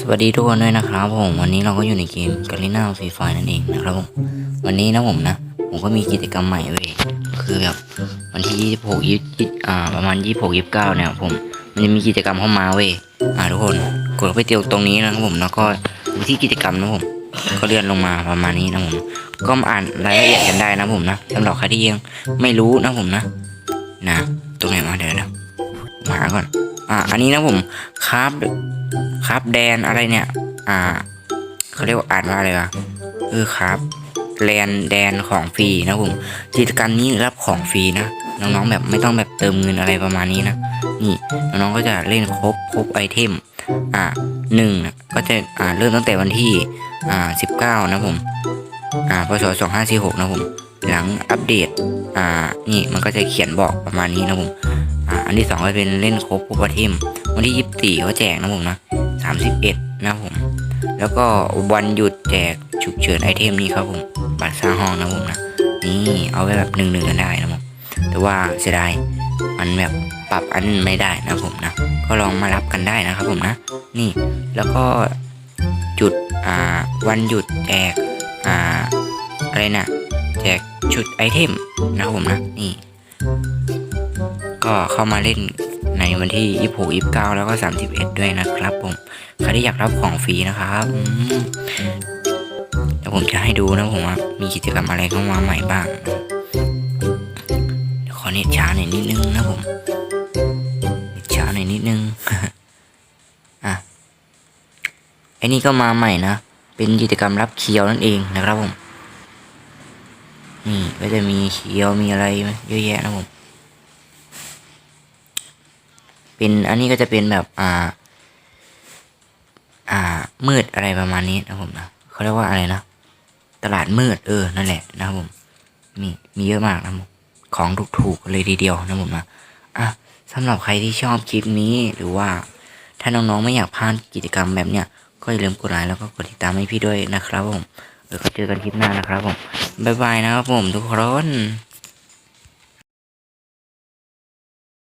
สวัสดีทุกคนด้วยนะครับผมวันนี้เราก็อยู่ในเกมกาลิน่าฟรีไฟนั่นเองนะครับผมวันนี้นะผมนะ ผมก็มีกิจกรรมใหม่เว้ยคือแบบวันที่ยี่สิบหกยี่อ่าประมาณยี่สิบหกยี่สิบเก้าเนี่ยผมมันจะมีกิจกรรมเข้ามาเว้ยอ่าทุกคนกดไปเตียวตรงนี้นะครับผมแล้วก็ดูที่กิจกรรมนะผมก็เลื่อนลงมาประมาณนี้นะผมก็มาอ่านรายละเอียดกันได้นะผมนะสำหรับใครที่ยังไม่รู้นะผมนะนะตรงไหนมาเดี๋ยวนะมาก่อนอ่าอันนี้นะผมครับ ครับแดนอะไรเนี่ย อ่าเขาเรียกว่าอ่านว่าอะไรวะเออครับแลนแดนของฟรีนะผมกิจกรรมนี้รับของฟรีนะน้องๆแบบไม่ต้องแบบเติมเงินอะไรประมาณนี้นะนี่น้องๆก็จะเล่นครบครบไอเทมอ่าหนึ่งนะก็จะอ่าเริ่มตั้งแต่วันที่อ่าสิบเก้านะผมอ่าพศสองห้าสี่หกนะผมหลังอัปเดตอ่านี่มันก็จะเขียนบอกประมาณนี้นะผมอ่าอันที่สองก็เป็นเล่นครบครบไอเทมวันที่ยี่สิบสี่เขาแจกนะผมนะ สามสิบเอ็ดนะผม แล้วก็วันหยุดแจกฉุกเฉินไอเทมนี้ครับผมบัตรสร้างห้องนะผมนะนี่เอาไว้แบบหนึ่งหนึ่งกันได้นะผมแต่ว่าเสียดายมันแบบปรับอันนั้นไม่ได้นะผมนะก็ลองมารับกันได้นะครับผมนะ นี่แล้วก็จุดอ่าวันหยุดแจกอ่าอะไรนะแจกชุดไอเทมนะครับผมนะนี่ ก็เข้ามาเล่น ในวันที่ 26 29 แล้วก็ 31 ด้วยนะครับผมใครที่อยากรับของฟรีนะครับเดี๋ยวผมจะให้ดูนะผมว่ามีกิจกรรมอะไรเข้ามาใหม่บ้างเดี๋ยวขอเน็ตช้าหน่อยนิดนึงนะผมเน็ตช้าหน่อยนิดนึงอะไอ้นี่ก็มาใหม่นะเป็นกิจกรรมรับเคียวนั่นเองนะครับผมนี่ก็จะมีเคียวมีอะไรเยอะแยะนะผม เป็นอันนี้ก็จะเป็นแบบอ่า อ่ามืดอะไรประมาณนี้นะผมนะเขาเรียกว่าอะไรนะตลาดมืดเออนั่นแหละนะครับผมมีมีเยอะมากนะผมของถูกๆเลยทีเดียวนะผมนะอะสำหรับใครที่ชอบคลิปนี้หรือว่าถ้าน้องๆไม่อยากพลาดกิจกรรมแบบเนี้ยก็อย่าลืมกดไลค์แล้วก็กดติดตามให้พี่ด้วยนะครับผมเดี๋ยวก็เจอกันคลิปหน้านะครับผมบ๊ายบายนะครับผมทุกคน